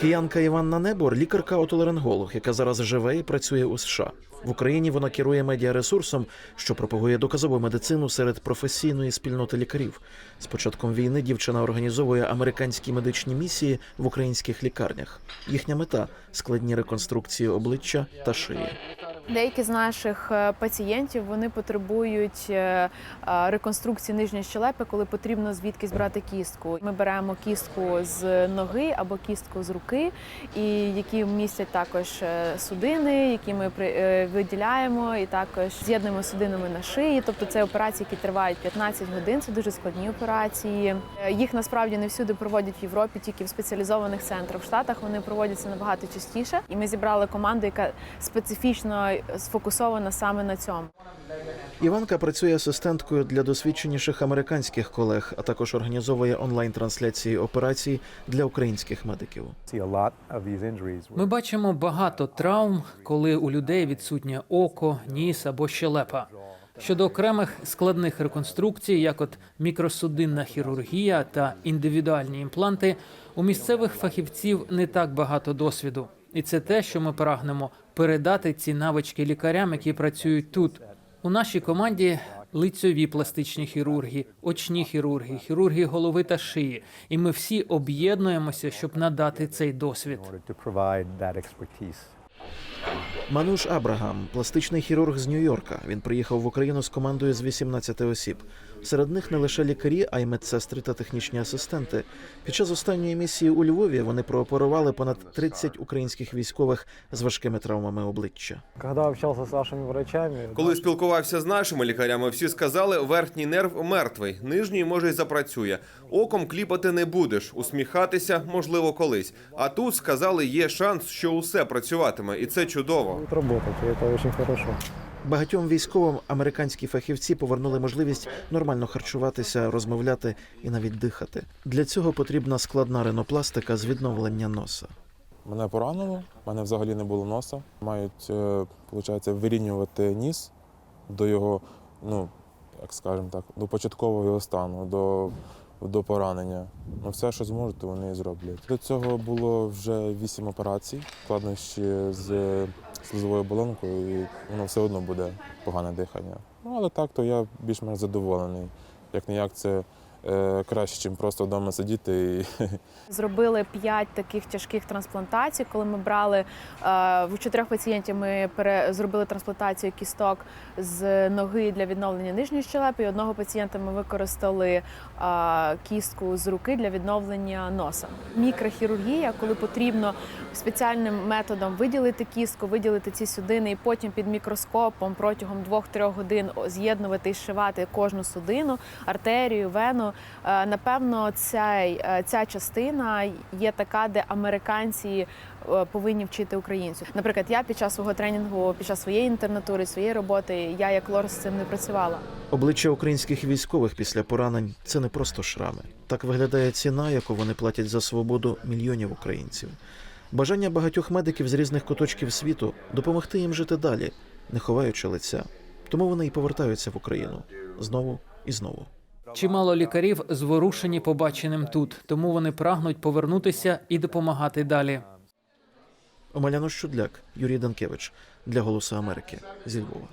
Киянка Іванна Небор лікарка отоларинголог, яка зараз живе і працює у США. В Україні вона керує медіаресурсом, що пропагує доказову медицину серед професійної спільноти лікарів. З початком війни дівчина організовує американські медичні місії в українських лікарнях. Їхня мета складні реконструкції обличчя та шиї. Деякі з наших е, пацієнтів вони потребують е, е, реконструкції нижньої щелепи, коли потрібно звідкись брати кістку. Ми беремо кістку з ноги або кістку з руки, і які містять також судини, які ми виділяємо, і також з'єднуємо судинами на шиї. Тобто це операції, які тривають 15 годин. Це дуже складні операції. Їх насправді не всюди проводять в Європі, тільки в спеціалізованих центрах. В Штатах вони проводяться набагато частіше. І ми зібрали команду, яка специфічно сфокусована саме на цьому. Іванка працює асистенткою для досвідченіших американських колег, а також організовує онлайн-трансляції операцій для українських медиків. Ми бачимо багато травм, коли у людей відсутнє око, ніс або щелепа. Щодо окремих складних реконструкцій, як от мікросудинна хірургія та індивідуальні імпланти, у місцевих фахівців не так багато досвіду. І це те, що ми прагнемо передати ці навички лікарям, які працюють тут. У нашій команді лицьові пластичні хірурги, очні хірурги, хірурги голови та шиї. І ми всі об'єднуємося, щоб надати цей досвід. Мануш Абрагам, пластичний хірург з Нью-Йорка. Він приїхав в Україну з командою з 18 осіб. Серед них не лише лікарі, а й медсестри та технічні асистенти. Під час останньої місії у Львові вони прооперували понад 30 українських військових з важкими травмами обличчя. Коли спілкувався з нашими лікарями, всі сказали, верхній нерв мертвий, нижній може й запрацює. Оком кліпати не будеш, усміхатися можливо колись. А тут сказали, є шанс, що усе працюватиме, і це чудово. Будет работать, это очень хорошо. Багатьом військовим американські фахівці повернули можливість нормально харчуватися, розмовляти і навіть дихати. Для цього потрібна складна ринопластика з відновлення носа. Мене поранило, в мене взагалі не було носа. Мають, виходить, вирівнювати ніс до його, ну, як скажемо так, до початкового його стану, до, до поранення. Ну, все, що зможуть, то вони і зроблять. До цього було вже вісім операцій, складнощі з слизовою оболонкою, і воно все одно буде погане дихання. Ну, але так, то я більш-менш задоволений. Як не як це краще, ніж просто вдома сидіти і Зробили п'ять таких тяжких трансплантацій. Коли ми брали е, в чотирьох пацієнтів, ми пере, зробили трансплантацію кісток з ноги для відновлення нижньої щелепи. І одного пацієнта ми використали е, кістку з руки для відновлення носа. Мікрохірургія, коли потрібно спеціальним методом виділити кістку, виділити ці судини, і потім під мікроскопом протягом 2-3 годин з'єднувати і зшивати кожну судину, артерію, вену. Е, Напевно, цей, е, ця частина є така, де американці е, повинні вчити українців. Наприклад, я під час свого тренінгу, під час своєї інтернатури, своєї роботи, я як лор з цим не працювала. Обличчя українських військових після поранень це не просто шрами. Так виглядає ціна, яку вони платять за свободу мільйонів українців. Бажання багатьох медиків з різних куточків світу допомогти їм жити далі, не ховаючи лиця. Тому вони і повертаються в Україну знову і знову. Чимало лікарів зворушені побаченим тут, тому вони прагнуть повернутися і допомагати далі. Омеляно Щудляк, Юрій Данкевич для Голосу Америки зі Львова.